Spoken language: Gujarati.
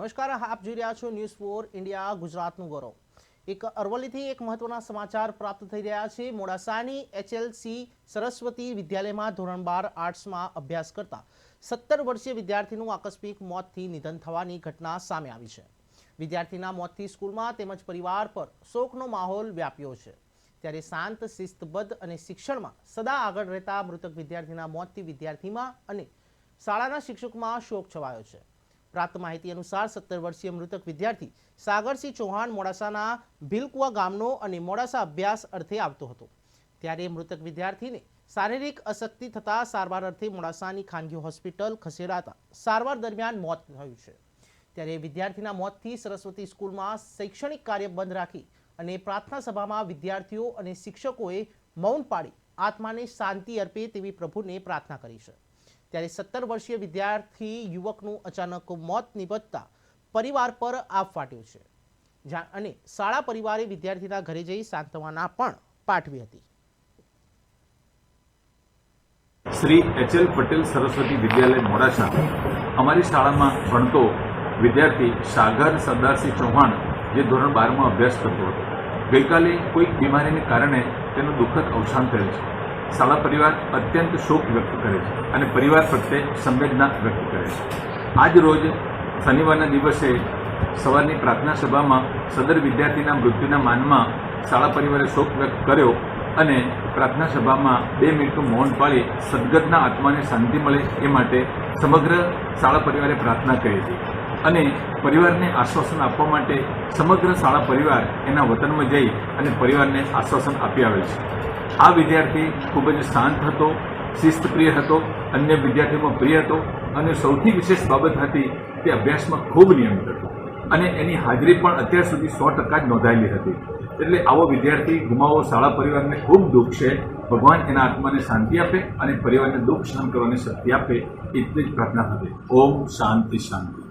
નમસ્કાર, આપ જોઈ રહ્યા છો ન્યૂઝ ફોર ઇન્ડિયા ગુજરાતનું ગૌરવ. એક અરવલ્લીથી એક મહત્વના સમાચાર પ્રાપ્ત થઈ રહ્યા છે. મોડાસાની એચએલસી સરસ્વતી વિદ્યાલયમાં ધોરણ બાર આર્ટ્સમાં અભ્યાસ કરતા સત્તર વર્ષીય વિદ્યાર્થીનું આકસ્મિક મોતથી નિધન થવાની ઘટના સામે આવી છે. વિદ્યાર્થીના મોતથી સ્કૂલમાં તેમજ પરિવાર પર શોકનો માહોલ વ્યાપ્યો છે. ત્યારે શાંત, શિસ્તબદ્ધ અને શિક્ષણમાં સદા આગળ રહેતા મૃતક વિદ્યાર્થીના મોતથી વિદ્યાર્થીમાં અને શાળાના શિક્ષકમાં શોક છવાયો છે. પ્રાપ્ત માહિતી અનુસાર સત્તર વર્ષીય મૃતક વિદ્યાર્થી સાગરસિંહ ચૌહાણ મોડાસાના ભીલકુવા ગામનો અને મોડાસા અભ્યાસ અર્થે આવતો હતો. ત્યારે મૃતક વિદ્યાર્થીને શારીરિક અશક્તિ થતાં સારવાર અર્થે મોડાસાની ખાનગી હોસ્પિટલ ખસેડાતા સારવાર દરમિયાન મોત થયું છે. ત્યારે વિદ્યાર્થીના મોતથી સરસ્વતી સ્કૂલમાં શૈક્ષણિક કાર્ય બંધ રાખી અને પ્રાર્થના સભામાં વિદ્યાર્થીઓ અને શિક્ષકોએ મૌન પાડી આત્માને શાંતિ અર્પે તેવી પ્રભુને પ્રાર્થના કરી છે. ત્યારે સત્તર વર્ષીય વિદ્યાર્થી યુવકનું અચાનક મોત નિપજતા પરિવાર પર આપ ફાટ્યો છે. અને શાળા પરિવારે વિદ્યાર્થીના ઘરે જઈ સાંત્વના પણ પાઠવી હતી. Shri H L Patel Saraswati Vidyalaya Modasa. અમારી શાળામાં ભણતો વિદ્યાર્થી સાગર સરદારસિંહ ચૌહાણ જે ધોરણ બારમાં અભ્યાસ કરતો હતો. ગઈકાલે કોઈક બીમારીને કારણે તેનું દુઃખદ અવસાન થયું છે. શાળા પરિવાર અત્યંત શોક વ્યક્ત કરે છે અને પરિવાર પ્રત્યે સંવેદના વ્યક્ત કરે છે. આજ રોજ શનિવારના દિવસે સવારની પ્રાર્થના સભામાં સદર વિદ્યાર્થીના મૃત્યુના માનમાં શાળા પરિવારે શોક વ્યક્ત કર્યો અને પ્રાર્થના સભામાં બે મિનિટનું મૌન પાળી સદગતના આત્માને શાંતિ મળે એ માટે સમગ્ર શાળા પરિવારે પ્રાર્થના કરી હતી. અને પરિવારને આશ્વાસન આપવા માટે સમગ્ર શાળા પરિવાર એના વતનમાં જઈ અને પરિવારને આશ્વાસન આપી આવેલ છે. આ વિદ્યાર્થી ખૂબ જ શાંત હતો, શિસ્તપ્રિય હતો, અન્ય વિદ્યાર્થીઓમાં પ્રિય હતો અને સૌથી વિશેષ બાબત હતી તે અભ્યાસમાં ખૂબ નિયમિત હતો અને એની હાજરી પણ અત્યાર સુધી સો ટકા જ નોંધાયેલી હતી. એટલે આવો વિદ્યાર્થી ગુમાવો શાળા પરિવારને ખૂબ દુઃખ છે, ભગવાન એના આત્માને શાંતિ આપે અને પરિવારને દુઃખ સહન કરવાની શક્તિ આપે, એટલી જ પ્રાર્થના હતી. ઓમ શાંતિ શાંતિ.